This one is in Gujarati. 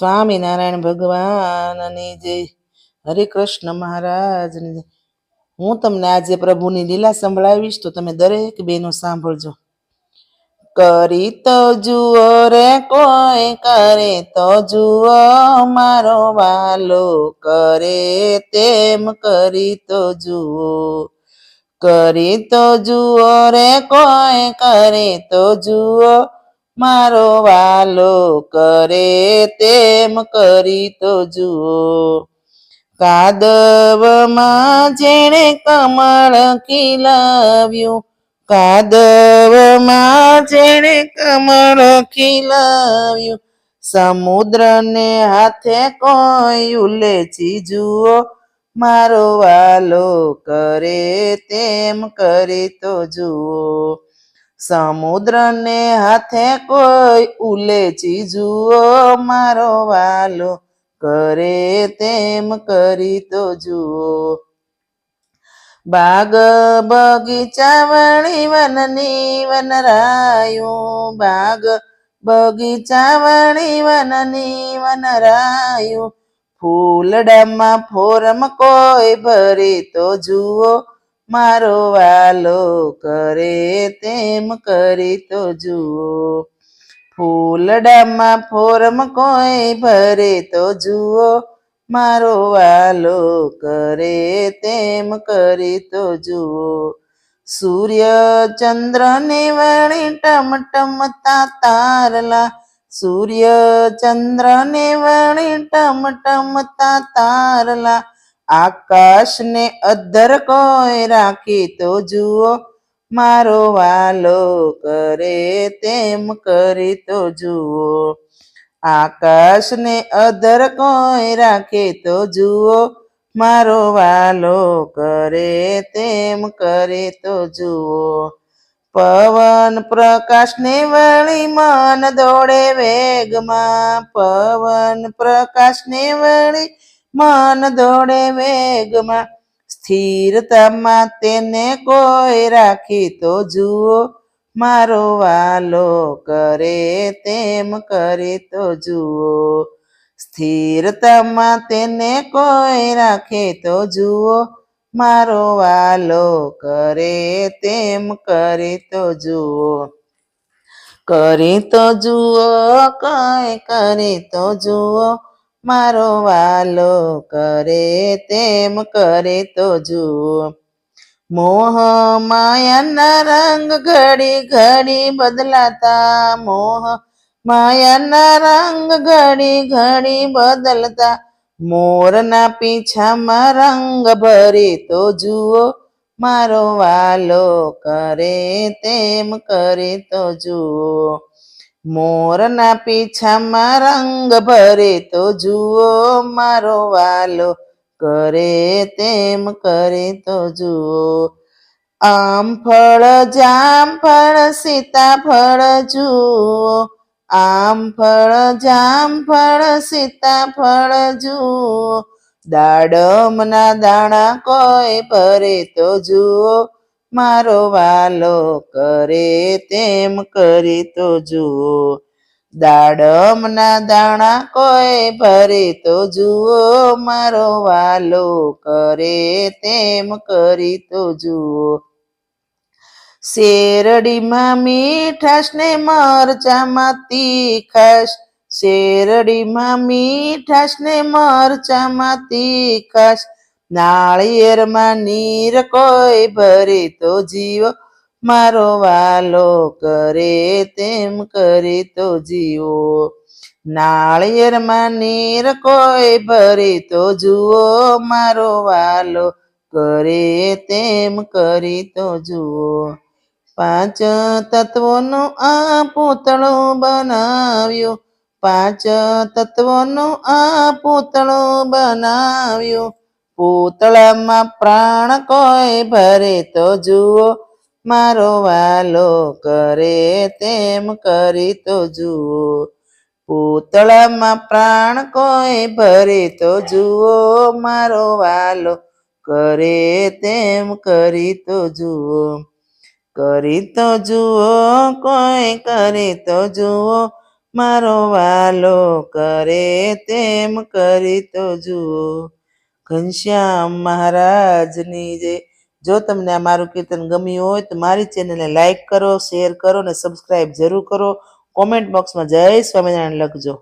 સ્વામિનારાયણ ભગવાનની જય હરે કૃષ્ણ મહારાજની જય હું તમને આજે પ્રભુની લીલા સંભળાવીશ તો તમે દરેક બેનો સાંભળજો. કરી તો જુઓ રે કોઈ, કરે તો જુઓ મારો વાલો, કરે તેમ કરી તો જુઓ. કરી તો જુઓ રે કોઈ, કરે તો જુઓ મારો વાલો કરે તેમ કરી તો જુઓ. કાદવમાં જેણે કમળ ખીલાવ્યું, કાદવમાં જેણે કમળ ખીલાવ્યું, સમુદ્રને હાથે કોઈ ઉલેચી જુઓ. મારો વાલો કરે તેમ કરી તો જુઓ. સમુદ્રને હાથે કોઈ ઉલેચી જુઓ, મારો વાલો કરે તેમ કરી તો જુઓ. બાગ બગીચા વળી વનની વનરાયું, બાગ બગીચા વળી વનની વનરાયું, ફૂલડામાં ફોરમ કોઈ ભરી તો જુઓ. મારો વાલો કરે તેમ કરી તો જુઓ. ફૂલડામાં ફોરમ કોઈ ભરે તો જુઓ. મારો વાલો કરે તેમ કરી તો જુઓ. સૂર્ય ચંદ્ર ને વળી ટમટમતા તારલા. સૂર્ય ચંદ્ર ને વળી ટમટમતા તારલા. આકાશને અધર કોઈ રાખી તો જુઓ, મારો વાલો કરે તેમ કરી તો જુઓ. આકાશને અધર કોઈ રાખે તો જુઓ, મારો વાલો કરે તેમ કરે તો જુઓ. પવન પ્રકાશને વળી મન દોડે વેગમાં, પવન પ્રકાશને વળી મન દોડે વેગમાં સ્થિરતામાં તેને કોઈ રાખી તો જુઓ, મારો વાલો કરે તેમ કરે તો જુઓ. સ્થિરતામાં તેને કોઈ રાખે તો જુઓ, મારો વાલો કરે તેમ કરે તો જુઓ. કરી તો જુઓ, કઈ કરે તો જુઓ મારો વાલો કરે તેમ કરે તો જુઓ. મોહ માયાના રંગ ઘડી ઘડી બદલાતા. મોહ માયાના રંગ ઘડી ઘડી બદલતા. મોરના પીછામાં રંગ ભરી તો જુઓ. મારો વાલો કરે તેમ કરે તો જુઓ. મોરના પીછામાં રંગ ભરે તો જુઓ મારો વાલો. કરે તેમ કરે તો જુઓ. આમ ફળ, જામ ફળ, સીતાફળ જુઓ. આમ ફળ, જામ ફળ, સીતાફળ જુઓ. દાડમના દાણા કોઈ ભરે તો જુઓ. મારો વાલો કરે તેમ કરી તો જુઓ. દાડમના દાણા કોઈ ભરે તો જુઓ. મારો વાલો કરે તેમ કરી તો જુઓ. શેરડીમાં મીઠાશ ને મરચામાં તીખાશ શેરડીમાં મીઠાશ ને મરચામાં તીખાશ નાળિયેરમાં નીર કોઈ ભરે તો જીવો, મારો વાલો કરે તેમ કરે તો જીવો. નાળિયેરમાં નીર કોઈ ભરે તો જુઓ, મારો વાલો કરે તેમ કરી તો જુઓ. પાંચ તત્વોનું આ પૂતળું બનાવ્યું, પાંચ તત્વોનું આ પૂતળું બનાવ્યું પૂતળામાં પ્રાણ કોઈ ભરે તો જુઓ, મારો વાલો કરે તેમ કરી તો જુઓ. પૂતળામાં પ્રાણ કોઈ ભરે તો જુઓ, મારો વાલો કરે તેમ કરી તો જુઓ. કરી તો જુઓ, કોઈ કરી તો જુઓ, મારો વાલો કરે તેમ કરી તો જુઓ. ઘનશ્યામ મહારાજની જે, જો તમને આ મારું કીર્તન ગમ્યું હોય તો મારી ચેનલને લાઈક કરો, શેર કરો અને સબસ્ક્રાઈબ જરૂર કરો. કોમેન્ટ બોક્સમાં જય સ્વામિનારાયણ લખજો.